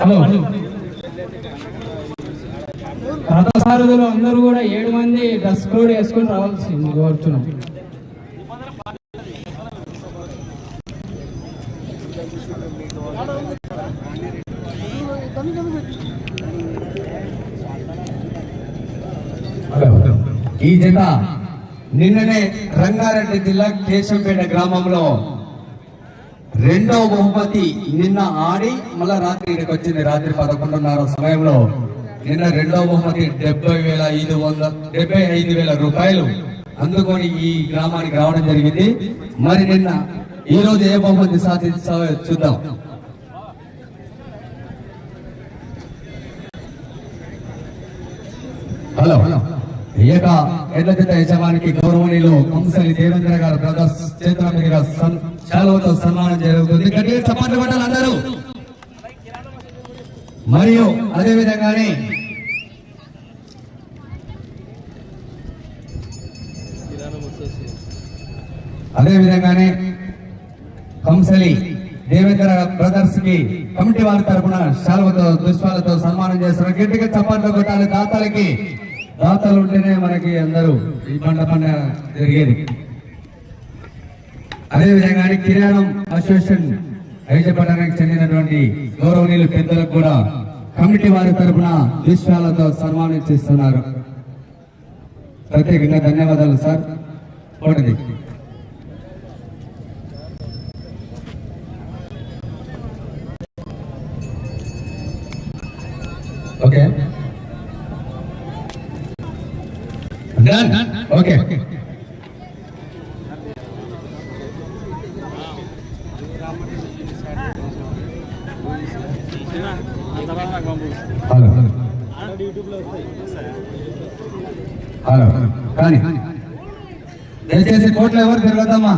Hello రథసారథులు అందరూ కూడా ఏడు మంది డ్రెస్ కోడ్ వేసుకొని రావాల్సింది కోరుచున్నాం ఈ జత నిన్ననే రంగారెడ్డి జిల్లా కేశంపేట గ్రామంలో రెండవ బహుమతి నిన్న ఆడి మళ్ళా రాత్రి ఇక్కడికి వచ్చింది. రాత్రి పదకొండున్నర సమయంలో నిన్న రెండవ బహుమతి డెబ్బై వేల ఐదు వందల డెబ్బై ఐదు వేల రూపాయలు అందుకొని ఈ గ్రామానికి రావడం జరిగింది. మరి నిన్న ఈ రోజు ఏ బహుమతి సాధిస్తావో చూద్దాం. Hello hello. ఈ యొక్క ఎడ్ల జత యజమానికి గౌరవనీయులు కంసలి దేవేంద్ర గారు బ్రదర్స్ చేతుల మీదుగా సన్- సన్మానం జరుగుతుంది. గట్టిగా చప్పట్లు పట్టాలి అందరూ. మరియు అదే విధంగానే అదే విధంగానే కంసలి దేవేంద్ర బ్రదర్స్కి కమిటీ వారి తరఫున శాలువతో దుష్పాలతో సన్మానం చేస్తున్నారు. గట్టిగా చప్పట్లు కొట్టాలి దాతలకి దాతలు ఉంటేనే మనకి అందరూ ఈ పంట పంట జరిగేది. అదేవిధంగా కిరాణం అసోసియేషన్ ఐజపట్నానికి చెందినటువంటి గౌరవనీయులు పెద్దలకు కూడా కమిటీ వారి తరపున విశ్వాలతో సన్మానం చేస్తున్నారు. ప్రత్యేకంగా ధన్యవాదాలు సార్. పోటది. హలో. హలో. కానీ దయచేసి కోట్లు ఎవరు తిరగద్దమ్మా?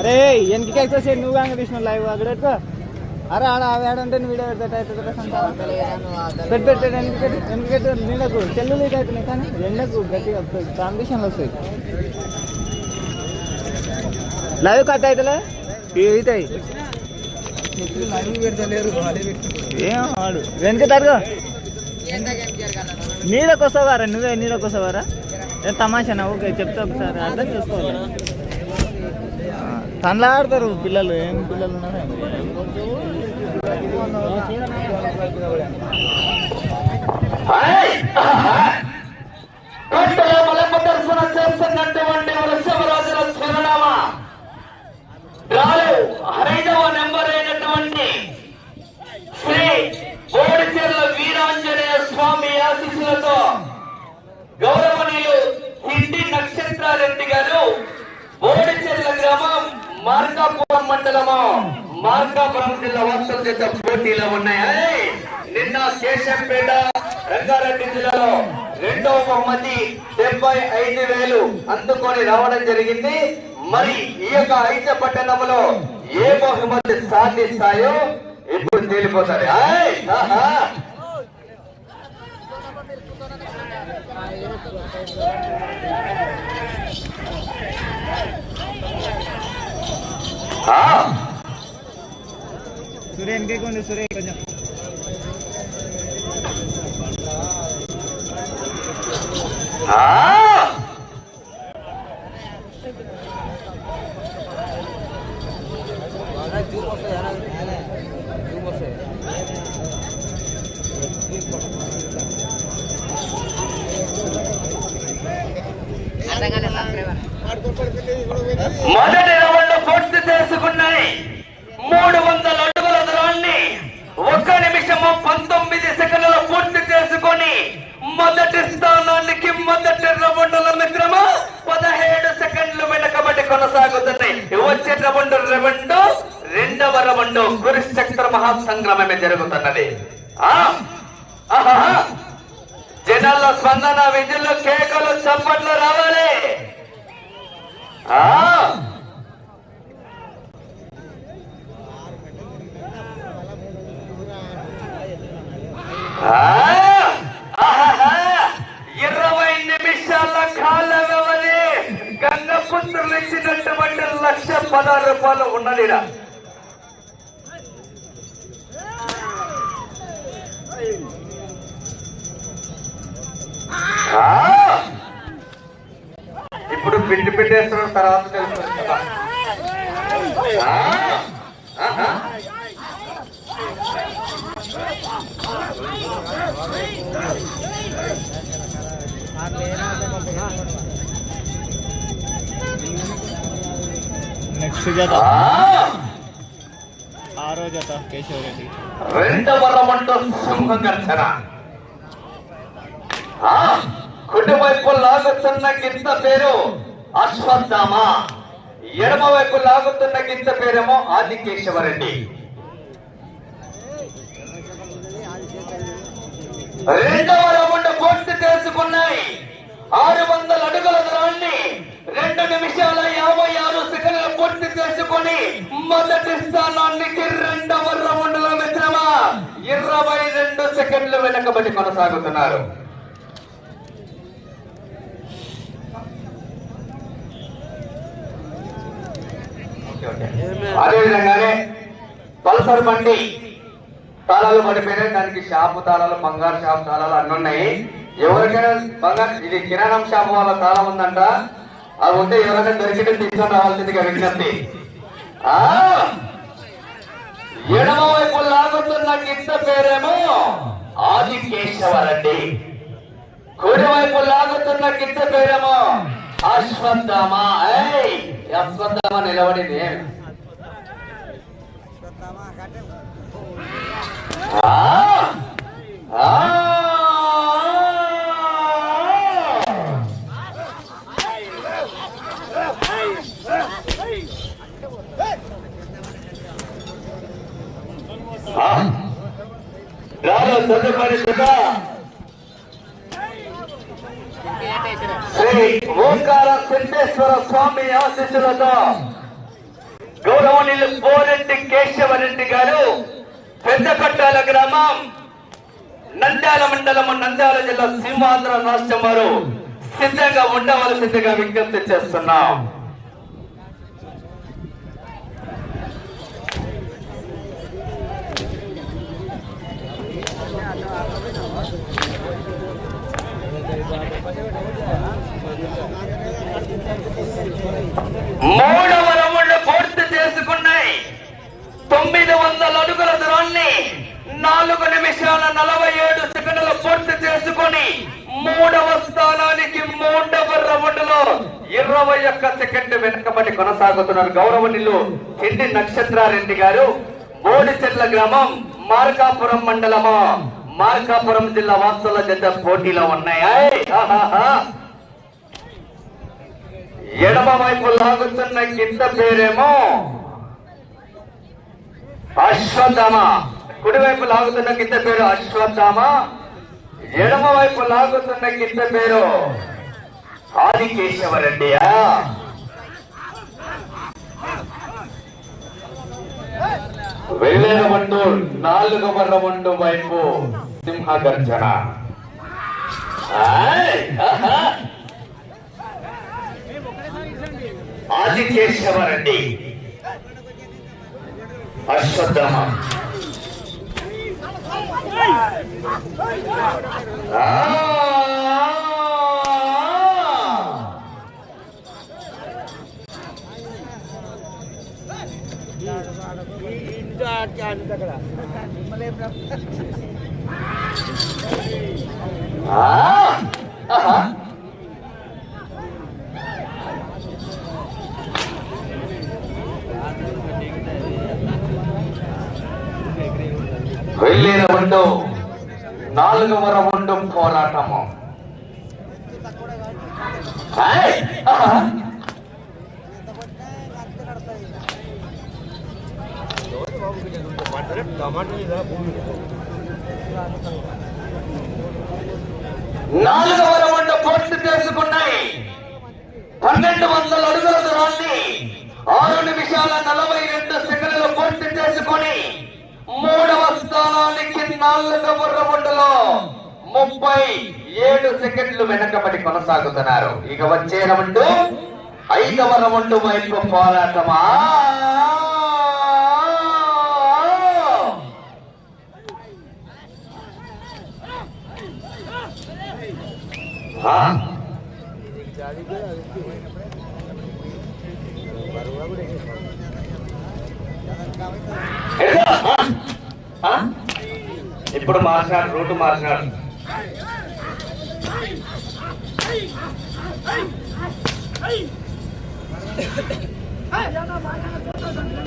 అరే ఎందుకు ఎక్సెస్ నువ్వు కాక తీసిన లైవ్? అక్కడ అరే ఆడ ఆ వేడంటే వీడియో పెడతా పెట్టు పెట్టు వెనక్కి నీళ్ళకు చెల్లు అవుతున్నాయి కానీ ఎండకు గట్టిగా కాంపిటీషన్లు వస్తాయి. లైవ్ కట్ అవుతలే? అవుతాయి ఏం వాడు వెనక తరగో నీళ్ళకి వస్తావారా నువ్వే నీళ్ళకి వస్తావారా ఏ తమాషా ఓకే చెప్తా ఒకసారి. అర్థం చేసుకోవాలి. తనలాడతారు పిల్లలు. ఏం పిల్లలు ఉన్నారో? స్మరణామ. రాలు. ఐదవ నెంబర్ అయినటువంటి శ్రీ బోడిచెర్ల వీరాంజనేయ స్వామి ఆశీస్సులతో గౌరవనీయులు హిండి నక్షత్రారెడ్డి గారు బోడిచెర్ల గ్రామం మార్కాపురం మండలము. మార్కాపురం జిల్లా వార్తల చేత పోటీలో ఉన్నాయి? నిన్న శేషంపేట రంగారెడ్డి జిల్లాలో రెండవ బహుమతి డెబ్బై ఐదు వేలు అందుకొని రావడం జరిగింది. మరి ఈ యొక్క ఐదు పట్టణంలో ఏ బహుమతి సాధిస్తాయో ఇప్పుడు తేలిపోతారు ఆయ్, ఆహా. ఆ సూర్య వెనకేకుంది సూర్య కొంచెం ఆ మొదటి రౌండ్ పూర్తి చేసుకున్నాయి. మూడు వందల అడుగుల దూరాన్ని ఒక్క నిమిషము పంతొమ్మిది సెకండ్లు పూర్తి చేసుకొని మొదటి స్థానానికి మొదటి రౌండ్ల మిత్రమా పదహేడు సెకండ్లు వెనకబడి కొనసాగుతున్నాయి వచ్చే రౌండ్ రౌండ్ రెండవ రౌండ్ కురుక్షేత్ర మహాసంగ్రామమే జరుగుతున్నది. ఆ జనాల స్పందన విధులు కేకలు చప్పట్లు రావాలి. ఇరవై నిమిషాల కాల వ్యవధి గంగపుత్రులు ఇచ్చినటువంటి లక్ష పదహారు రూపాయలు ఉన్నది Ah! ఆ! ఇప్పుడు పిండి పెట్టేస్తున్న తర్వాత తెలుస్తుంది కదా. నెక్స్ట్ జత! ఆరో జత కేశవ్ రెడ్డి రెండవ రమంటో సింహ గర్జన కుడివైపు లాగుతున్న గింత పేరు అశ్వత్థామ. ఎడమ వైపు లాగుతున్న గింత పేరేమో ఆదికేశవరెడ్డి. రెండవ రౌండ్ పూర్తి చేసుకున్నాయి. ఆరు వందల అడుగుల దూరాన్ని రెండు నిమిషాల యాభై ఆరు సెకండ్లు పూర్తి చేసుకొని మొదటి స్థానానికి రెండవ రౌండ్లో మిత్రమా. ఇరవై రెండు సెకండ్లు వెనకబడి కొనసాగుతున్నారు. అదే విధంగానే పల్సర్ బండి తాళాలు పడిపోయినాయి దానికి షాపు తాళాలు బంగారు షాపు తాళాలు అన్ని ఉన్నాయి. ఎవరికైనా బంగారు ఇది కిరాణం షాపు వాళ్ళ తాళం ఉందంట. అది ఉంటే ఎవరైనా దొరికితే తీసుకొని రావాల్సిందిగా విజ్ఞప్తి. ఆ? ఎడమ వైపు లాగుతున్న గిత్త పేరేమో ఆది కేశవరెడ్డి కుడి వైపు లాగుతున్న గిత్త పేరేమో అశ్వత్థామ. ఏయ్ అశ్వత్థామ నిలబడింది ఆ ఆ రాను తదుపరి శ్రీ ఓంకార సిద్ధేశ్వర స్వామి ఆశీస్సులతో గౌరవనీయులు పోరెడ్డి కేశవరెడ్డి గారు పెద్దపట్టాల గ్రామం నంద్యాల మండలము నంద్యాల జిల్లా సింహాంధ్ర రాష్ట్రం వారు సిద్ధంగా ఉండవలసిందిగా విజ్ఞప్తి చేస్తున్నాం. మూడు రౌండ్ పూర్తి చేసుకున్నాయి తొమ్మిది వందల అడుగుల దూరాన్ని నాలుగు నిమిషాల నలభై ఏడు సెకండ్లు పూర్తి చేసుకొని మూడవ స్థానానికి మూడవ రౌండ్లో ఇరవై ఒక్క సెకండ్ వెనుకబడి కొనసాగుతున్నారు గౌరవనీయులు చెండి నక్షత్రారెడ్డి గారు. బోడిచెట్ల గ్రామం మార్కాపురం మండలము. మార్కాపురం జిల్లా వాస్తవ జత పోటీలో ఉన్నాయి. ఎడమ వైపు లాగుతున్న కింద పేరేమో అశ్వత్థామ కుడివైపు లాగుతున్న కింద పేరు అశ్వత్థామ ఎడమ వైపు లాగుతున్న కింద పేరు ఆదికేశవరెడ్డియా? వెళ్ళిన వండు నాలుగవ రవండు వైపు సింహ గర్జన ఆయ్, ఆదికేశవరెడ్డి అశ్వత్థామ ఆ! ఆ! ఆహా. వెళ్ళిన రౌండు నాలుగవ రౌండు పోరాటము ఆయ్! ఆహా! నాలుగవ రౌండ్ పూర్తి చేసుకున్నాయి పన్నెండు వందల అడుగుల దూరాన్ని ఆరు నిమిషాల నలభై రెండు సెకండ్లు పూర్తి చేసుకొని మూడవ స్థానానికి నాలుగవ రౌండ్లో ముప్పై ఏడు సెకండ్లు వెనకబడి కొనసాగుతున్నారు. ఇక వచ్చే రౌండ్ ఐదవ రౌండ్ వైపు పోరాటమా? ఆ? ఇప్పుడు మార్చినాడు రూట్ మార్చినాడు.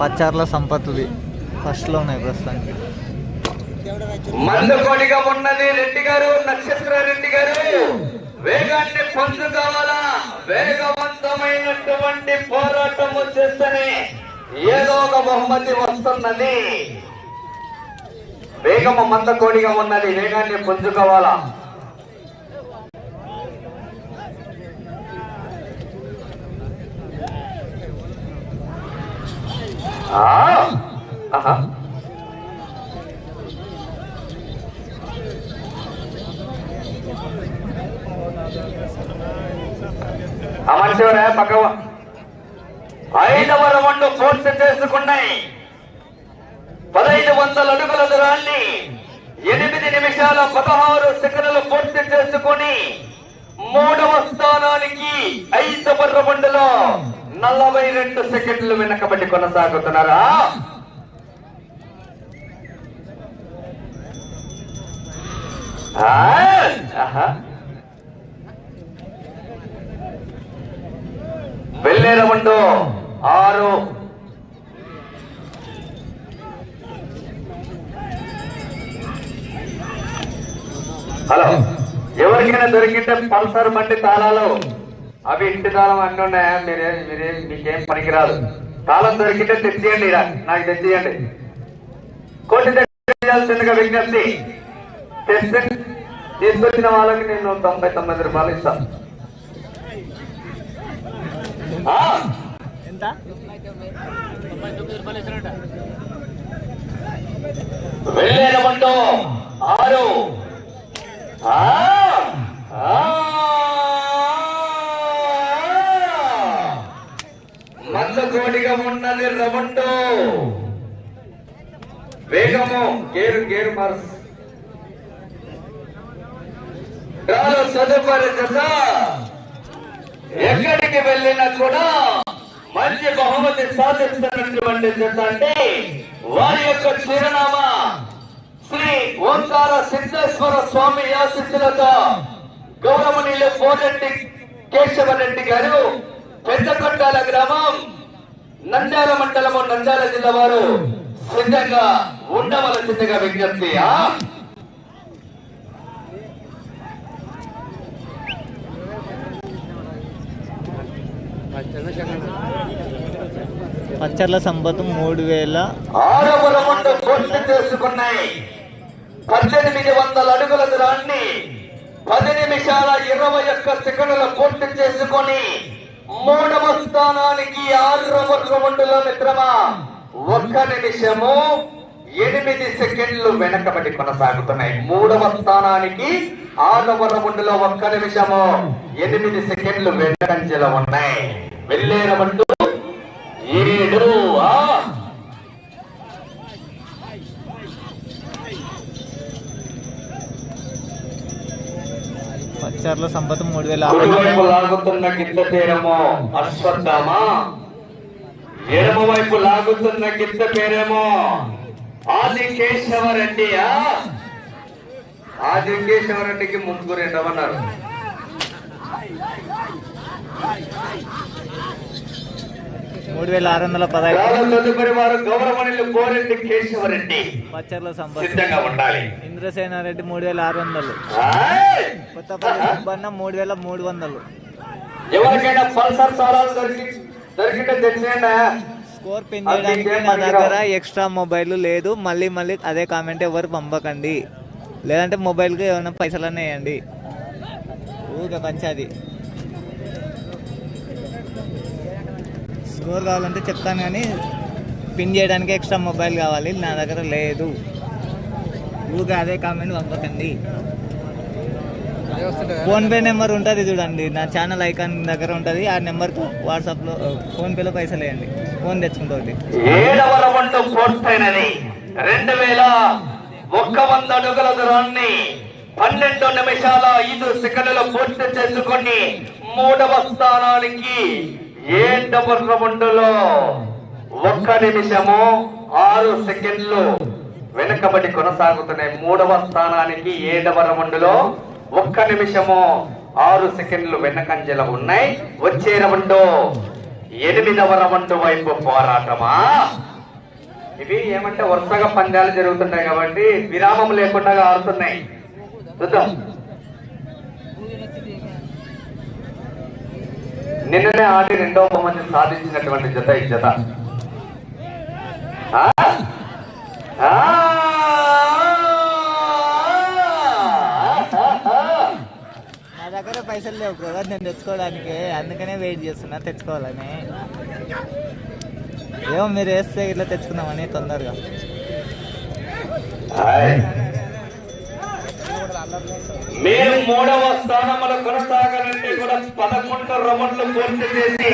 పచ్చార్ల సంపత్తుది ఫస్ట్లో ఉన్నాయి ప్రస్తుతానికి. మందకొడిగా ఉన్నది రెడ్డి గారు నక్షత్ర రెడ్డి గారు. వేగాన్ని పొందుకోవాలా వేగవంతమైనటువంటి పోరాటము చేస్తేనే ఏదో ఒక బహుమతి వస్తున్నది వేగము మందకోడిగా ఉన్నది వేగాన్ని పుంజుకోవాలా ఆ, ఆహా. పక్క ఐదవ రౌండ్ పూర్తి చేసుకున్నాయి. పదహైదు వందల అడుగుల దూరాన్ని ఎనిమిది నిమిషాల పదహారు సెకండ్లు పూర్తి చేసుకుని మూడవ స్థానానికి ఐదు బర్ర రౌండ్లో నలభై రెండు సెకండ్లు వెనకబడి కొనసాగుతున్నారా? వెళ్ళేరమండు ఆరు హలో. ఎవరికైనా దొరికితే పల్సర్ బండి తాళాలు. అవి ఇంటి తాళం అన్ని ఉన్నాయా? మీరే మీరే మీకేం పనికిరాదు. తాళం దొరికితే తెచ్చియండి ఈడ. నాకు తెచ్చియండి. కోటి చేయాల్సిందిగా విజ్ఞప్తి. తీసుకొచ్చిన వాళ్ళకి నేను తొంభై తొమ్మిది రూపాయలు ఇస్తాను ఎంత? సాధిస్తున్నటువంటి అంటే వారి యొక్క చిరునామా శ్రీ ఓంకార సిద్ధేశ్వర స్వామి ఆశిస్సులతో గౌరవనీయులు పోరెడ్డి కేశవరెడ్డి గారు పెద్దకొట్టాల గ్రామం నంద్యాల మండలము నంద్యాల జిల్లా వారు సిద్ధంగా ఉండవలసిందిగా విజ్ఞప్తి. చంద్రశేఖర్ పచ్చర్ల సంపద మూడు వేల చేసుకున్నాయి. పద్దెనిమిది వందల అడుగుల దాన్ని పది నిమిషాల ఇరవై ఒక్క సెకండ్ల పూర్తి చేసుకొని మూడవ స్థానానికి ఆరవ రౌండ్లో మిత్రమా ఒక్క నిమిషము ఎనిమిది సెకండ్లు వెనకబడి కొనసాగుతున్నాయి. మూడవ స్థానానికి ఆరవ రౌండ్లో ఒక్క నిమిషము ఎనిమిది సెకండ్లు వెనకంచెలో ఉన్నాయి. వెళ్ళే ఏడు పచ్చర్ల సంపత్తు మూడు వేల లాగుతున్న గిత్త పేరేమో అశ్వత్థామ. ఎడమ వైపు లాగుతున్న గిత్త పేరేమో ఆది కేశవరెడ్డియా ఆది కేశవరెడ్డికి ముగ్గురు ఎండమన్నారు మూడు వేల ఆరు వందల పదహైదు. కోరెడ్డి కేశవరెడ్డి. పచ్చర్ల సంపత్ సిద్ధంగా ఉండాలి. ఇంద్రసేనారెడ్డి మూడు వేల ఆరు వందలు! కొత్తపల్లి సుబ్బన్న మూడు వేల మూడు వందలు. ఎవరికైనా పల్సర్ తాళాలు దొరికి దొరికితే తెచ్చేయండి. స్కోర్ పిన్ చేయడానికి నా దగ్గర ఎక్స్ట్రా మొబైల్ లేదు. మళ్ళీ మళ్ళీ అదే కామెంట్ ఎవరు పంపకండి. లేదంటే మొబైల్కి ఏమైనా పైసలన్నీ వేయండి. ఊరికే పంచాది. స్కోర్ కావాలంటే చెప్తాను కానీ పిన్ చేయడానికి ఎక్స్ట్రా మొబైల్ కావాలి. నా దగ్గర లేదు. ఊరికే అదే కామెంట్ పంపకండి. ఫోన్పే నెంబర్ ఉంటుంది చూడండి. నా ఛానల్ ఐకాన్ దగ్గర ఉంటుంది. ఆ నెంబర్తో వాట్సాప్లో ఫోన్పేలో పైసలు వేయండి. ఫోన్ తెచ్చుకుంటుంది ఒకటి. రెండు వేల ఒక్క వంద అడుగుల దూరాన్ని పన్నెండు నిమిషాల ఐదు సెకండ్లు పూర్తి చేసుకొని మూడవ స్థానానికి ఏడవ రౌండ్లో ఒక్క నిమిషము ఆరు సెకండ్లు వెనుకబడి కొనసాగుతున్నాయి మూడవ స్థానానికి ఏడవ రౌండ్లో ఒక్క నిమిషము ఆరు సెకండ్లు వెనకంజల ఉన్నాయి. వచ్చే రౌండ్ ఎనిమిదవ రౌండ్ వైపు పోరాటమా? ఇవి ఏమంటే వరుసగా పందాలు జరుగుతుంటాయి కాబట్టి విరామం లేకుండా ఆడుతున్నాయి. చూద్దాం. నిన్ననే ఆడి రెండవ బహుమతి సాధించినటువంటి జత ఈ జత! నా దగ్గర పైసలు లేవు బ్రదర్ నేను తెచ్చుకోవడానికి. అందుకనే వెయిట్ చేస్తున్నా తెచ్చుకోవాలని. ఏమో మీరు వేస్తే ఇట్లా తెచ్చుకుందామని తొందరగా. మీరు మూడవ స్థానంలో కొనసాగాలంటే కూడా పదకొండు రౌండ్లు పూర్తి చేసి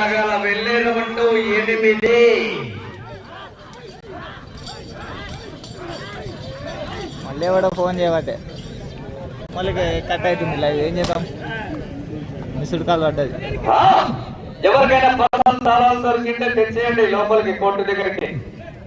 నగర వెళ్ళే రౌండ్ ఎనిమిది. మళ్ళీ కూడా ఫోన్ చేయబట్టే మళ్ళీ కట్ అవుతుంది లైవ్ ఏం చేద్దాం? మిస్డ్ కాల్ పడ్డది? ఎవరికైనా పదహారు స్థానాలు దొరికింటే తెచ్చేయండి లోపలికి కోర్టు దగ్గరికి.